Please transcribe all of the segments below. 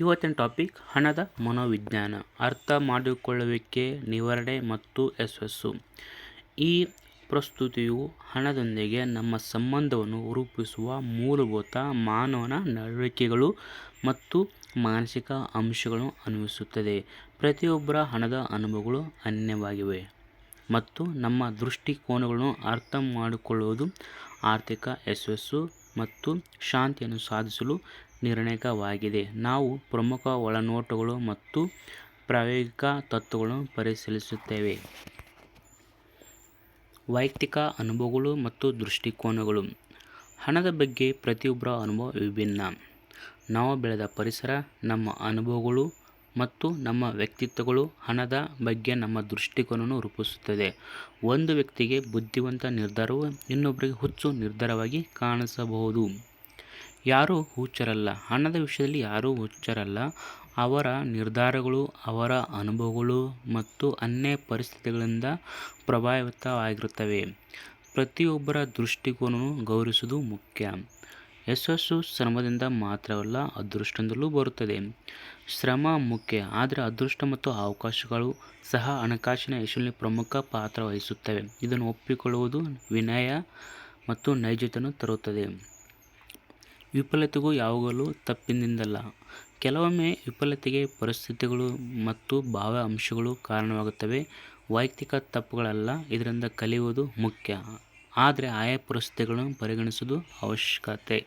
ಇವತ್ತಿನ ಟಾಪಿಕ್ ಹಣದ ಮನೋವಿಜ್ಞಾನ. ಅರ್ಥ ಮಾಡಿಕೊಳ್ಳುವಿಕೆ, ನಿವಾರಣೆ ಮತ್ತು ಯಶಸ್ಸು. ಈ ಪ್ರಸ್ತುತಿಯು ಹಣದೊಂದಿಗೆ ನಮ್ಮ ಸಂಬಂಧವನ್ನು ರೂಪಿಸುವ ಮೂಲಭೂತ ಮಾನವನ ನಡವಳಿಕೆಗಳು ಮತ್ತು ಮಾನಸಿಕ ಅಂಶಗಳನ್ನು ಅನ್ವಯಿಸುತ್ತದೆ. ಪ್ರತಿಯೊಬ್ಬರ ಹಣದ ಅನುಭವಗಳು ಅನ್ಯವಾಗಿವೆ ಮತ್ತು ನಮ್ಮ ದೃಷ್ಟಿಕೋನಗಳನ್ನು ಅರ್ಥ ಮಾಡಿಕೊಳ್ಳುವುದು ಆರ್ಥಿಕ ಯಶಸ್ಸು ಮತ್ತು ಶಾಂತಿಯನ್ನು ಸಾಧಿಸಲು ನಿರ್ಣಾಯಕವಾಗಿದೆ. ನಾವು ಪ್ರಮುಖ ಒಳನೋಟಗಳು ಮತ್ತು ಪ್ರಾಯೋಗಿಕ ತತ್ವಗಳನ್ನು ಪರಿಶೀಲಿಸುತ್ತೇವೆ. ವೈಯಕ್ತಿಕ ಅನುಭವಗಳು ಮತ್ತು ದೃಷ್ಟಿಕೋನಗಳು. ಹಣದ ಬಗ್ಗೆ ಪ್ರತಿಯೊಬ್ಬರ ಅನುಭವ ವಿಭಿನ್ನ. ನಾವು ಬೆಳೆದ ಪರಿಸರ, ನಮ್ಮ ಅನುಭವಗಳು ಮತ್ತು ನಮ್ಮ ವ್ಯಕ್ತಿತ್ವಗಳು ಹಣದ ಬಗ್ಗೆ ನಮ್ಮ ದೃಷ್ಟಿಕೋನವನ್ನು ರೂಪಿಸುತ್ತದೆ. ಒಂದು ವ್ಯಕ್ತಿಗೆ ಬುದ್ಧಿವಂತ ನಿರ್ಧಾರವು ಇನ್ನೊಬ್ಬರಿಗೆ ಹುಚ್ಚು ನಿರ್ಧಾರವಾಗಿ ಕಾಣಿಸಬಹುದು. ಯಾರೂ ಹುಚ್ಚರಲ್ಲ. ಹಣದ ವಿಷಯದಲ್ಲಿ ಯಾರೂ ಹುಚ್ಚರಲ್ಲ. ಅವರ ನಿರ್ಧಾರಗಳು, ಅವರ ಅನುಭವಗಳು ಮತ್ತು ಅನ್ಯ ಪರಿಸ್ಥಿತಿಗಳಿಂದ ಪ್ರಭಾವಿತವಾಗಿರುತ್ತವೆ. ಪ್ರತಿಯೊಬ್ಬರ ದೃಷ್ಟಿಕೋನವನ್ನು ಗೌರವಿಸುವುದು ಮುಖ್ಯ. ಯಶಸ್ಸು ಶ್ರಮದಿಂದ ಮಾತ್ರವಲ್ಲ, ಅದೃಷ್ಟದಿಂದಲೂ ಬರುತ್ತದೆ. ಶ್ರಮ ಮುಖ್ಯ, ಆದರೆ ಅದೃಷ್ಟ ಮತ್ತು ಅವಕಾಶಗಳು ಸಹ ಹಣಕಾಸಿನ ಯಶಸ್ಸಿನಲ್ಲಿ ಪ್ರಮುಖ ಪಾತ್ರ ವಹಿಸುತ್ತವೆ. ಇದನ್ನು ಒಪ್ಪಿಕೊಳ್ಳುವುದು ವಿನಯ ಮತ್ತು ನೈಜತೆಯನ್ನು ತರುತ್ತದೆ. ವಿಫಲತೆಗೂ ಯಾವಾಗಲೂ ತಪ್ಪಿನಿಂದಲ್ಲ. ಕೆಲವೊಮ್ಮೆ ವಿಫಲತೆಗೆ ಪರಿಸ್ಥಿತಿಗಳು ಮತ್ತು ಭಾವ ಅಂಶಗಳು ಕಾರಣವಾಗುತ್ತವೆ. ವೈಯಕ್ತಿಕ ತಪ್ಪುಗಳಲ್ಲ, ಇದರಿಂದ ಕಲಿಯುವುದು ಮುಖ್ಯ. ಆದರೆ ಆಯಾ ಪರಿಸ್ಥಿತಿಗಳನ್ನು ಪರಿಗಣಿಸುವುದು ಅವಶ್ಯಕತೆ.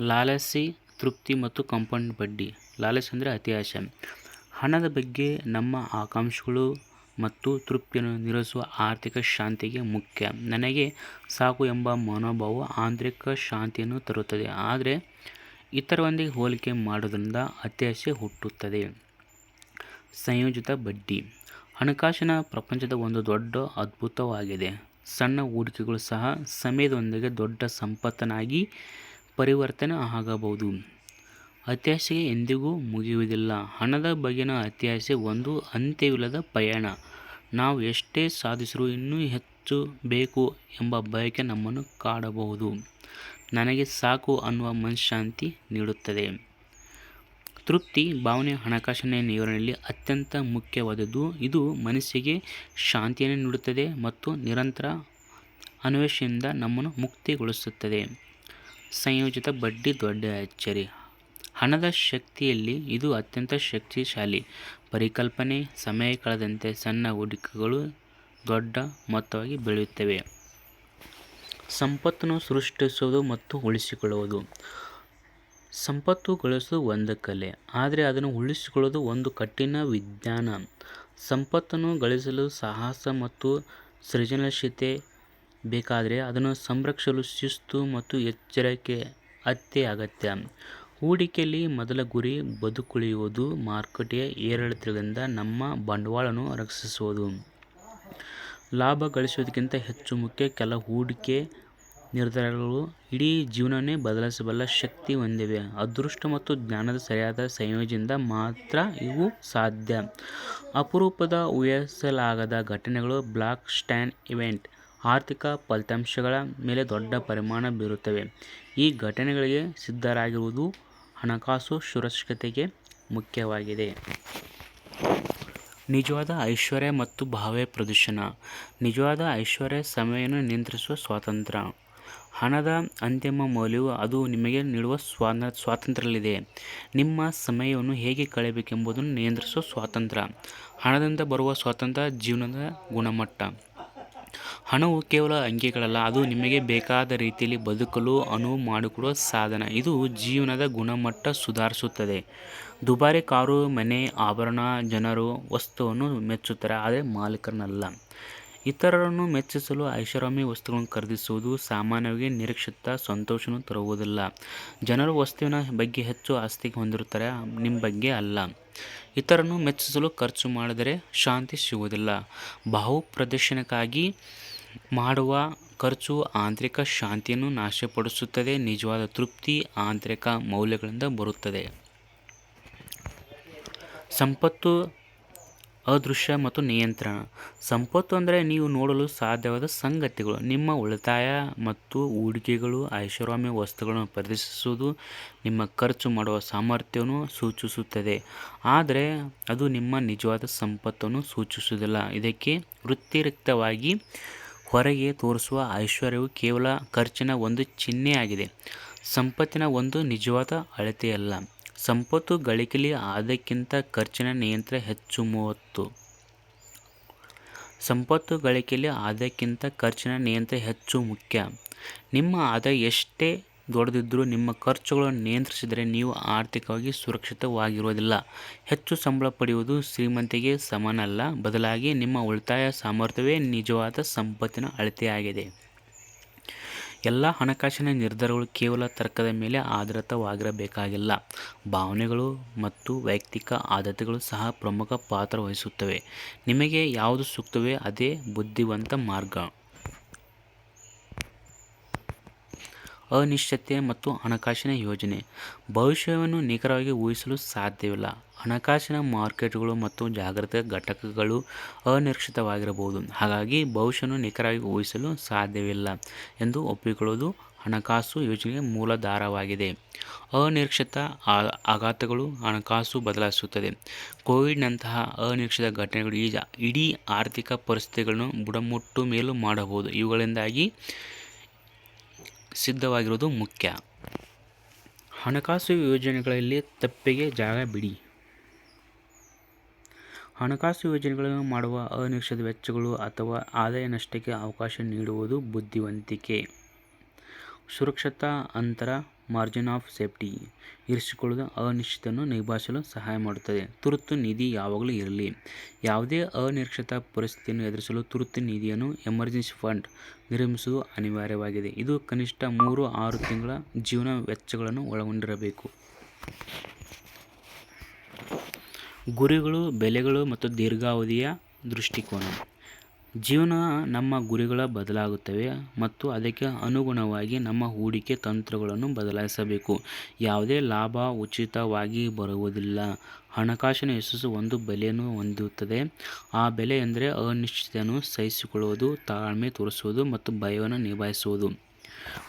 ಲಾಲಸಿ ತೃಪ್ತಿ ಮತ್ತು ಕಾಂಪೌಂಡ್ ಬಡ್ಡಿ. ಲಾಲಸಿ ಅಂದರೆ ಅತಿಯಾಸೆ ಹಣದ ಬಗ್ಗೆ ನಮ್ಮ ಆಕಾಂಕ್ಷೆಗಳು ಮತ್ತು ತೃಪ್ತಿಯನ್ನು ನಿರಸುವ ಆರ್ಥಿಕ ಶಾಂತಿಗೆ ಮುಖ್ಯ. ನನಗೆ ಸಾಕು ಎಂಬ ಮನೋಭಾವ ಆಂತರಿಕ ಶಾಂತಿಯನ್ನು ತರುತ್ತದೆ. ಆದರೆ ಇತರರೊಂದಿಗೆ ಹೋಲಿಕೆ ಮಾಡೋದ್ರಿಂದ ಅತ್ಯಾಸೆ ಹುಟ್ಟುತ್ತದೆ. ಸಂಯೋಜಿತ ಬಡ್ಡಿ. ಹಣಕಾಸಿನ ಪ್ರಪಂಚದ ಒಂದು ದೊಡ್ಡ ಅದ್ಭುತವಾಗಿದೆ. ಸಣ್ಣ ಹೂಡಿಕೆಗಳು ಸಹ ಸಮಯದೊಂದಿಗೆ ದೊಡ್ಡ ಸಂಪತ್ತನಾಗಿ ಪರಿವರ್ತನೆ ಆಗಬಹುದು. ಅತ್ಯಾಸೆಗೆ ಎಂದಿಗೂ ಮುಗಿಯುವುದಿಲ್ಲ. ಹಣದ ಬಗೆನ ಅತ್ಯಾಸೆ ಒಂದು ಅಂತ್ಯವಿಲ್ಲದ ಪಯಣ. ನಾವು ಎಷ್ಟೇ ಸಾಧಿಸಿದರೂ ಇನ್ನೂ ಹೆಚ್ಚು ಬೇಕು ಎಂಬ ಬಯಕೆ ನಮ್ಮನ್ನು ಕಾಡಬಹುದು. ನನಗೆ ಸಾಕು ಅನ್ನುವ ಮನಃಶಾಂತಿ ನೀಡುತ್ತದೆ. ತೃಪ್ತಿ ಭಾವನೆ ಹಣಕಾಸಿನ ನಿವಾರಣೆಯಲ್ಲಿ ಅತ್ಯಂತ ಮುಖ್ಯವಾದದ್ದು. ಇದು ಮನಸ್ಸಿಗೆ ಶಾಂತಿಯನ್ನು ನೀಡುತ್ತದೆ ಮತ್ತು ನಿರಂತರ ಅನ್ವೇಷಣೆಯಿಂದ ನಮ್ಮನ್ನು ಮುಕ್ತಿಗೊಳಿಸುತ್ತದೆ. ಸಂಯೋಜಿತ ಬಡ್ಡಿ ದೊಡ್ಡ ಅಚ್ಚರಿ ಹಣದ ಶಕ್ತಿಯಲ್ಲಿ ಇದು ಅತ್ಯಂತ ಶಕ್ತಿಶಾಲಿ. ಪರಿಕಲ್ಪನೆ ಸಮಯ ಕಳೆದಂತೆ ಸಣ್ಣ ಹೂಡಿಕೆಗಳು ದೊಡ್ಡ ಮೊತ್ತವಾಗಿ ಬೆಳೆಯುತ್ತವೆ ಸಂಪತ್ತನ್ನು ಸೃಷ್ಟಿಸುವುದು ಮತ್ತು ಉಳಿಸಿಕೊಳ್ಳುವುದು. ಸಂಪತ್ತು ಗಳಿಸುವುದು ಒಂದು ಕಲೆ, ಆದರೆ ಅದನ್ನು ಉಳಿಸಿಕೊಳ್ಳುವುದು ಒಂದು ಕಠಿಣ ವಿಜ್ಞಾನ. ಸಂಪತ್ತನ್ನು ಗಳಿಸಲು ಸಾಹಸ ಮತ್ತು ಸೃಜನಶೀಲತೆ ಬೇಕಾದರೆ ಅದನ್ನು ಸಂರಕ್ಷಿಸಲು ಶಿಸ್ತು ಮತ್ತು ಎಚ್ಚರಿಕೆ ಅತ್ತೆ ಅಗತ್ಯ ಹೂಡಿಕೆಯಲ್ಲಿ ಮೊದಲ ಗುರಿ ಬದುಕುಳಿಯುವುದು ಮಾರುಕಟ್ಟೆಯ ಏರಿಳಿತಗಳಿಂದ ನಮ್ಮ ಬಂಡವಾಳವನ್ನು ರಕ್ಷಿಸುವುದು. ಲಾಭ ಗಳಿಸುವುದಕ್ಕಿಂತ ಹೆಚ್ಚು ಮುಖ್ಯ ಕೆಲ ಹೂಡಿಕೆ ನಿರ್ಧಾರಗಳು ಇಡೀ ಜೀವನವನ್ನೇ ಬದಲಿಸಬಲ್ಲ ಶಕ್ತಿ ಹೊಂದಿವೆ. ಅದೃಷ್ಟ ಮತ್ತು ಜ್ಞಾನದ ಸರಿಯಾದ ಸಂಯೋಜನೆಯಿಂದ ಮಾತ್ರ ಇವು ಸಾಧ್ಯ. ಅಪರೂಪದ ಊಹಿಸಲಾಗದ ಘಟನೆಗಳು ಬ್ಲಾಕ್ ಸ್ಟ್ಯಾಂಡ್ ಇವೆಂಟ್, ಆರ್ಥಿಕ ಫಲಿತಾಂಶಗಳ ಮೇಲೆ ದೊಡ್ಡ ಪರಿಮಾಣ ಬೀರುತ್ತವೆ. ಈ ಘಟನೆಗಳಿಗೆ ಸಿದ್ಧರಾಗಿರುವುದು ಹಣಕಾಸು ಸುರಕ್ಷತೆಗೆ ಮುಖ್ಯವಾಗಿದೆ. ನಿಜವಾದ ಐಶ್ವರ್ಯ ಮತ್ತು ಭಾವೇ ಪ್ರದರ್ಶನ ನಿಜವಾದ ಐಶ್ವರ್ಯ ಸಮಯವನ್ನು ನಿಯಂತ್ರಿಸುವ ಸ್ವಾತಂತ್ರ್ಯ ಹಣದ ಅಂತಿಮ ಮೌಲ್ಯವು ಅದು ನಿಮಗೆ ನೀಡುವ ಸ್ವಾನ ಸ್ವಾತಂತ್ರ್ಯದಲ್ಲಿದೆ. ನಿಮ್ಮ ಸಮಯವನ್ನು ಹೇಗೆ ಕಳೆಯಬೇಕೆಂಬುದನ್ನು ನಿಯಂತ್ರಿಸುವ ಸ್ವಾತಂತ್ರ್ಯ. ಹಣದಿಂದ ಬರುವ ಸ್ವಾತಂತ್ರ್ಯ, ಜೀವನದ ಗುಣಮಟ್ಟ. ಹಣವು ಕೇವಲ ಅಂಕಿಗಳಲ್ಲ ಅದು ನಿಮಗೆ ಬೇಕಾದ ರೀತಿಯಲ್ಲಿ ಬದುಕಲು ಅನುವು ಮಾಡಿಕೊಡುವ ಸಾಧನ. ಇದು ಜೀವನದ ಗುಣಮಟ್ಟ ಸುಧಾರಿಸುತ್ತದೆ. ದುಬಾರಿ ಕಾರು, ಮನೆ, ಆಭರಣ, ಜನರು, ವಸ್ತುವನ್ನು ಮೆಚ್ಚುತ್ತಾರೆ, ಆದರೆ ಮಾಲೀಕರನ್ನಲ್ಲ. ಇತರರನ್ನು ಮೆಚ್ಚಿಸಲು ಐಷಾರಾಮಿ ವಸ್ತುಗಳನ್ನು ಖರೀದಿಸುವುದು ಸಾಮಾನ್ಯವಾಗಿ ನಿರೀಕ್ಷಿತ ಸಂತೋಷವನ್ನು ತರುವುದಿಲ್ಲ. ಜನರು ವಸ್ತುವಿನ ಬಗ್ಗೆ ಹೆಚ್ಚು ಆಸ್ತಿ ಹೊಂದಿರುತ್ತಾರೆ, ನಿಮ್ಮ ಬಗ್ಗೆ ಅಲ್ಲ. ಇತರನ್ನು ಮೆಚ್ಚಿಸಲು ಖರ್ಚು ಮಾಡಿದರೆ ಶಾಂತಿ ಸಿಗುವುದಿಲ್ಲ. ಬಾಹು ಪ್ರದರ್ಶನಕ್ಕಾಗಿ ಮಾಡುವ ಖರ್ಚು ಆಂತರಿಕ ಶಾಂತಿಯನ್ನು ನಾಶಪಡಿಸುತ್ತದೆ, ನಿಜವಾದ ತೃಪ್ತಿ ಆಂತರಿಕ ಮೌಲ್ಯಗಳಿಂದ ಬರುತ್ತದೆ. ಸಂಪತ್ತು ಅದೃಶ್ಯ ಮತ್ತು ನಿಯಂತ್ರಣ. ಸಂಪತ್ತು ಅಂದರೆ ನೀವು ನೋಡಲು ಸಾಧ್ಯವಾದ ಸಂಗತಿಗಳು. ನಿಮ್ಮ ಉಳಿತಾಯ ಮತ್ತು ಹೂಡಿಕೆಗಳು, ಐಷಾರಾಮಿ ವಸ್ತುಗಳನ್ನು ಪ್ರದರ್ಶಿಸುವುದು ನಿಮ್ಮ ಖರ್ಚು ಮಾಡುವ ಸಾಮರ್ಥ್ಯವನ್ನು ಸೂಚಿಸುತ್ತದೆ. ಆದರೆ ಅದು ನಿಮ್ಮ ನಿಜವಾದ ಸಂಪತ್ತನ್ನು ಸೂಚಿಸುವುದಿಲ್ಲ. ಇದಕ್ಕೆ ವೃತ್ತಿರಿಕ್ತವಾಗಿ ಹೊರಗೆ ತೋರಿಸುವ ಐಶ್ವರ್ಯವು ಕೇವಲ ಖರ್ಚಿನ ಒಂದು ಚಿಹ್ನೆಯಾಗಿದೆ. ಸಂಪತ್ತಿನ ಒಂದು ನಿಜವಾದ ಅಳತೆಯಲ್ಲ. ಸಂಪತ್ತು ಗಳಿಕೆಲಿ ಆದಕ್ಕಿಂತ ಖರ್ಚಿನ ನಿಯಂತ್ರ ಹೆಚ್ಚು ಮೂವತ್ತು. ಸಂಪತ್ತು ಗಳಿಕೆಯಲ್ಲಿ ಆದಕ್ಕಿಂತ ಖರ್ಚಿನ ನಿಯಂತ್ರ ಹೆಚ್ಚು ಮುಖ್ಯ. ನಿಮ್ಮ ಆದಾಯ ಎಷ್ಟೇ ದೊಡ್ಡದಿದ್ದರೂ ನಿಮ್ಮ ಖರ್ಚುಗಳನ್ನು ನಿಯಂತ್ರಿಸಿದರೆ ನೀವು ಆರ್ಥಿಕವಾಗಿ ಸುರಕ್ಷಿತವಾಗಿರುವುದಿಲ್ಲ. ಹೆಚ್ಚು ಸಂಬಳ ಪಡೆಯುವುದು ಶ್ರೀಮಂತಿಗೆ ಸಮನಲ್ಲ. ಬದಲಾಗಿ ನಿಮ್ಮ ಉಳಿತಾಯ ಸಾಮರ್ಥ್ಯವೇ ನಿಜವಾದ ಸಂಪತ್ತಿನ ಅಳತೆಯಾಗಿದೆ. ಎಲ್ಲ ಹಣಕಾಸಿನ ನಿರ್ಧಾರಗಳು ಕೇವಲ ತರ್ಕದ ಮೇಲೆ ಆಧಾರಿತವಾಗಿರಬೇಕಾಗಿಲ್ಲ. ಭಾವನೆಗಳು ಮತ್ತು ವೈಯಕ್ತಿಕ ಆದ್ಯತೆಗಳು ಸಹ ಪ್ರಮುಖ ಪಾತ್ರ ವಹಿಸುತ್ತವೆ. ನಿಮಗೆ ಯಾವುದು ಸೂಕ್ತವೇ ಅದೇ ಬುದ್ಧಿವಂತ ಮಾರ್ಗ. ಅನಿಶ್ಚಿತತೆ ಮತ್ತು ಹಣಕಾಸಿನ ಯೋಜನೆ. ಭವಿಷ್ಯವನ್ನು ನಿಖರವಾಗಿ ಊಹಿಸಲು ಸಾಧ್ಯವಿಲ್ಲ. ಹಣಕಾಸಿನ ಮಾರ್ಕೆಟ್ಗಳು ಮತ್ತು ಜಾಗೃತ ಘಟಕಗಳು ಅನಿರೀಕ್ಷಿತವಾಗಿರಬಹುದು. ಹಾಗಾಗಿ ಭವಿಷ್ಯವನ್ನು ನಿಖರವಾಗಿ ಊಹಿಸಲು ಸಾಧ್ಯವಿಲ್ಲ ಎಂದು ಒಪ್ಪಿಕೊಳ್ಳುವುದು ಹಣಕಾಸು ಯೋಜನೆಗೆ ಮೂಲಾಧಾರವಾಗಿದೆ. ಅನಿರೀಕ್ಷಿತ ಆಘಾತಗಳು ಹಣಕಾಸು ಬದಲಾಯಿಸುತ್ತದೆ. ಕೋವಿಡ್ನಂತಹ ಅನಿರೀಕ್ಷಿತ ಘಟನೆಗಳು ಈಗ ಇಡೀ ಆರ್ಥಿಕ ಪರಿಸ್ಥಿತಿಗಳನ್ನು ಬುಡಮುಟ್ಟು ಮೇಲೂ ಮಾಡಬಹುದು. ಇವುಗಳಿಂದಾಗಿ ಸಿದ್ಧವಾಗಿರುವುದು ಮುಖ್ಯ. ಹಣಕಾಸು ಯೋಜನೆಗಳಲ್ಲಿ ತಪ್ಪಿಗೆ ಜಾಗ ಬಿಡಿ. ಹಣಕಾಸು ಯೋಜನೆಗಳನ್ನು ಮಾಡುವ ಅನಿರೀಕ್ಷಿತ ವೆಚ್ಚಗಳು ಅಥವಾ ಆದಾಯ ನಷ್ಟಕ್ಕೆ ಅವಕಾಶ ನೀಡುವುದು ಬುದ್ಧಿವಂತಿಕೆ. ಸುರಕ್ಷತಾ, ಅಂತರ, ಮಾರ್ಜಿನ್ ಆಫ್ ಸೇಫ್ಟಿ ಇರಿಸಿಕೊಳ್ಳುವ ಅನಿಶ್ಚಿತನ್ನು ನಿಭಾಯಿಸಲು ಸಹಾಯ ಮಾಡುತ್ತದೆ. ತುರ್ತು ನಿಧಿ ಯಾವಾಗಲೂ ಇರಲಿ. ಯಾವುದೇ ಅನಿರೀಕ್ಷಿತ ಪರಿಸ್ಥಿತಿಯನ್ನು ಎದುರಿಸಲು ತುರ್ತು ನಿಧಿಯನ್ನು ಎಮರ್ಜೆನ್ಸಿ ಫಂಡ್ ನಿರ್ಮಿಸುವುದು ಅನಿವಾರ್ಯವಾಗಿದೆ. ಇದು ಕನಿಷ್ಠ ಮೂರು ಆರು ತಿಂಗಳ ಜೀವನ ವೆಚ್ಚಗಳನ್ನು ಒಳಗೊಂಡಿರಬೇಕು. ಗುರಿಗಳು, ಬೆಲೆಗಳು ಮತ್ತು ದೀರ್ಘಾವಧಿಯ ದೃಷ್ಟಿಕೋನ. ಜೀವನ ನಮ್ಮ ಗುರಿಗಳ ಬದಲಾಗುತ್ತವೆ ಮತ್ತು ಅದಕ್ಕೆ ಅನುಗುಣವಾಗಿ ನಮ್ಮ ಹೂಡಿಕೆ ತಂತ್ರಗಳನ್ನು ಬದಲಾಯಿಸಬೇಕು. ಯಾವುದೇ ಲಾಭ ಉಚಿತವಾಗಿ ಬರುವುದಿಲ್ಲ. ಹಣಕಾಸಿನ ಯಶಸ್ಸು ಒಂದು ಬೆಲೆಯನ್ನು ಹೊಂದಿರುತ್ತದೆ ಆ ಬೆಲೆ ಎಂದರೆ ಅನಿಶ್ಚಿತತೆಯನ್ನು ಸಹಿಸಿಕೊಳ್ಳುವುದು, ತಾಳ್ಮೆ ತೋರಿಸುವುದು ಮತ್ತು ಭಯವನ್ನು ನಿಭಾಯಿಸುವುದು.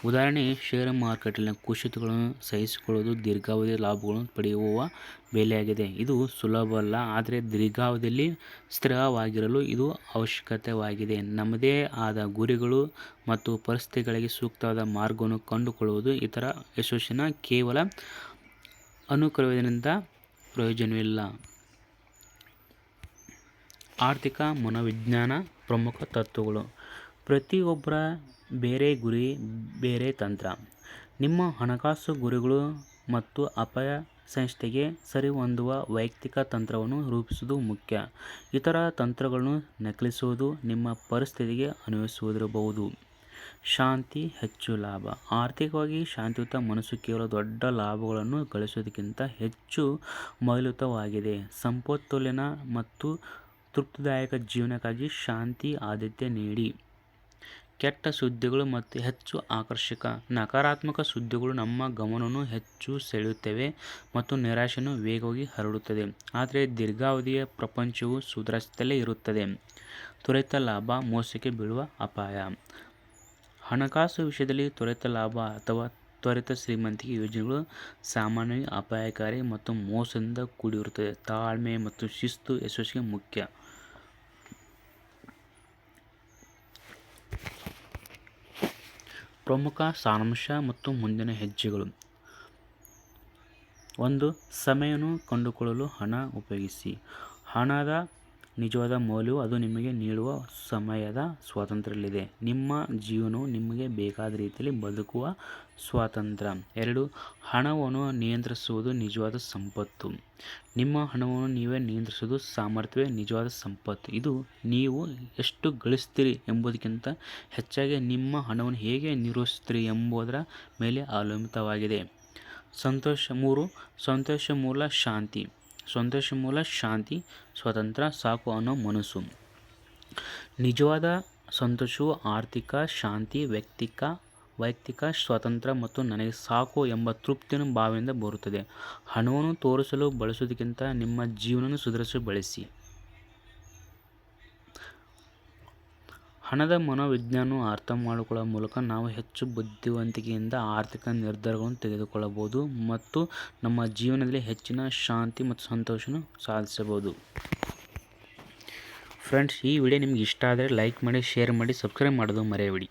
ಉದಾಹರಣೆ ಷೇರು ಮಾರುಕಟ್ಟೆಯಲ್ಲಿನ ಕುಸಿತಗಳನ್ನು ಸಹಿಸಿಕೊಳ್ಳುವುದು ದೀರ್ಘಾವಧಿಯ ಲಾಭಗಳನ್ನು ಪಡೆಯುವ ಬೆಲೆಯಾಗಿದೆ. ಇದು ಸುಲಭವಲ್ಲ ಆದರೆ ದೀರ್ಘಾವಧಿಯಲ್ಲಿ ಸ್ಥಿರವಾಗಿರಲು ಇದು ಅವಶ್ಯಕತೆವಾಗಿದೆ ನಮ್ಮದೇ ಆದ ಗುರಿಗಳು ಮತ್ತು ಪರಿಸ್ಥಿತಿಗಳಿಗೆ ಸೂಕ್ತವಾದ ಮಾರ್ಗವನ್ನು ಕಂಡುಕೊಳ್ಳುವುದು ಇತರ ಯಶಸ್ಸಿನ ಕೇವಲ ಅನುಕರಣೆಯಿಂದ ಪ್ರಯೋಜನವಿಲ್ಲ. ಆರ್ಥಿಕ ಮನೋವಿಜ್ಞಾನ ಪ್ರಮುಖ ತತ್ವಗಳು. ಪ್ರತಿಯೊಬ್ಬರ ಬೇರೆ ಗುರಿ, ಬೇರೆ ತಂತ್ರ. ನಿಮ್ಮ ಹಣಕಾಸು ಗುರಿಗಳು ಮತ್ತು ಅಪಾಯ ಸಂಸ್ಥೆಗೆ ಸರಿಹೊಂದುವ ವೈಯಕ್ತಿಕ ತಂತ್ರವನ್ನು ರೂಪಿಸುವುದು ಮುಖ್ಯ. ಇತರ ತಂತ್ರಗಳನ್ನು ನಕಲಿಸುವುದು ನಿಮ್ಮ ಪರಿಸ್ಥಿತಿಗೆ ಅನ್ವಯಿಸುವುದಿರಬಹುದು. ಶಾಂತಿ ಹೆಚ್ಚು ಲಾಭ. ಆರ್ಥಿಕವಾಗಿ ಶಾಂತಿಯುತ ಮನಸ್ಸು ಕೇವಲ ದೊಡ್ಡ ಲಾಭಗಳನ್ನು ಗಳಿಸುವುದಕ್ಕಿಂತ ಹೆಚ್ಚು ಮೌಲ್ಯಯುತವಾಗಿದೆ. ಸಂಪತ್ತುಲಿನ ಮತ್ತು ತೃಪ್ತಿದಾಯಕ ಜೀವನಕ್ಕಾಗಿ ಶಾಂತಿ, ಆದ್ಯತೆ ನೀಡಿ. ಕೆಟ್ಟ ಸುದ್ದಿಗಳು ಮತ್ತು ಹೆಚ್ಚು ಆಕರ್ಷಕ, ನಕಾರಾತ್ಮಕ ಸುದ್ದಿಗಳು ನಮ್ಮ ಗಮನವನ್ನು ಹೆಚ್ಚು ಸೆಳೆಯುತ್ತವೆ ಮತ್ತು ನಿರಾಶೆಯನ್ನು ವೇಗವಾಗಿ ಹರಡುತ್ತದೆ. ಆದರೆ ದೀರ್ಘಾವಧಿಯ ಪ್ರಪಂಚವು ಸುಧಾರಿಸುತ್ತಲೇ ಇರುತ್ತದೆ. ತ್ವರಿತ ಲಾಭ, ಮೋಸಕ್ಕೆ ಬೀಳುವ ಅಪಾಯ. ಹಣಕಾಸು ವಿಷಯದಲ್ಲಿ ತ್ವರಿತ ಲಾಭ ಅಥವಾ ತ್ವರಿತ ಶ್ರೀಮಂತಿಕೆ ಯೋಜನೆಗಳು ಸಾಮಾನ್ಯವಾಗಿ ಅಪಾಯಕಾರಿ ಮತ್ತು ಮೋಸದಿಂದ ಕೂಡಿರುತ್ತದೆ ತಾಳ್ಮೆ ಮತ್ತು ಶಿಸ್ತು ಯಶಸ್ಸಿಗೆ ಮುಖ್ಯ. ಪ್ರಮುಖ ಸಾರಾಂಶ ಮತ್ತು ಮುಂದಿನ ಹೆಜ್ಜೆಗಳು. ಒಂದು ಸಮಯವನ್ನು ಕಂಡುಕೊಳ್ಳಲು ಹಣ ಉಪಯೋಗಿಸಿ. ಹಣದ ನಿಜವಾದ ಮೌಲ್ಯವು ಅದು ನಿಮಗೆ ನೀಡುವ ಸಮಯದ ಸ್ವಾತಂತ್ರ್ಯದಲ್ಲಿದೆ ನಿಮ್ಮ ಜೀವನವು ನಿಮಗೆ ಬೇಕಾದ ರೀತಿಯಲ್ಲಿ ಬದುಕುವ ಸ್ವಾತಂತ್ರ್ಯ. ಎರಡು, ಹಣವನ್ನು ನಿಯಂತ್ರಿಸುವುದು ನಿಜವಾದ ಸಂಪತ್ತು. ನಿಮ್ಮ ಹಣವನ್ನು ನೀವೇ ನಿಯಂತ್ರಿಸುವುದು ಸಾಮರ್ಥ್ಯವೇ ನಿಜವಾದ ಸಂಪತ್ತು. ಇದು ನೀವು ಎಷ್ಟು ಗಳಿಸ್ತೀರಿ ಎಂಬುದಕ್ಕಿಂತ ಹೆಚ್ಚಾಗಿ ನಿಮ್ಮ ಹಣವನ್ನು ಹೇಗೆ ನಿರ್ವಹಿಸುತ್ತೀರಿ ಎಂಬುದರ ಮೇಲೆ ಅವಲಂಬಿತವಾಗಿದೆ. ಸಂತೋಷ ಮೂರು, ಸಂತೋಷ ಮೂಲ ಶಾಂತಿ. ಸಂತೋಷ ಮೂಲ, ಶಾಂತಿ, ಸ್ವತಂತ್ರ, ಸಾಕು ಅನ್ನೋ ಮನಸ್ಸು. ನಿಜವಾದ ಸಂತೋಷವು ಆರ್ಥಿಕ, ಶಾಂತಿ, ವ್ಯಕ್ತಿಕ, ವೈಯಕ್ತಿಕ ಸ್ವಾತಂತ್ರ್ಯ ಮತ್ತು ನನಗೆ ಸಾಕು ಎಂಬ ತೃಪ್ತಿಯನ್ನು ಭಾವನೆಯಿಂದ ಬರುತ್ತದೆ. ಹಣವನ್ನು ತೋರಿಸಲು ಬಳಸುವುದಕ್ಕಿಂತ ನಿಮ್ಮ ಜೀವನವನ್ನು ಸುಧಾರಿಸಲು ಬಳಸಿ. ಹಣದ ಮನೋವಿಜ್ಞಾನವನ್ನು ಅರ್ಥ ಮಾಡಿಕೊಳ್ಳುವ ಮೂಲಕ ನಾವು ಹೆಚ್ಚು ಬುದ್ಧಿವಂತಿಕೆಯಿಂದ ಆರ್ಥಿಕ ನಿರ್ಧಾರಗಳನ್ನು ತೆಗೆದುಕೊಳ್ಳಬಹುದು ಮತ್ತು ನಮ್ಮ ಜೀವನದಲ್ಲಿ ಹೆಚ್ಚಿನ ಶಾಂತಿ ಮತ್ತು ಸಂತೋಷವನ್ನು ಸಾಧಿಸಬಹುದು. ಫ್ರೆಂಡ್ಸ್, ಈ ವಿಡಿಯೋ ನಿಮ್ಗೆ ಇಷ್ಟ ಆದರೆ ಲೈಕ್ ಮಾಡಿ, ಶೇರ್ ಮಾಡಿ, ಸಬ್ಸ್ಕ್ರೈಬ್ ಮಾಡೋದು ಮರೆಯಬೇಡಿ.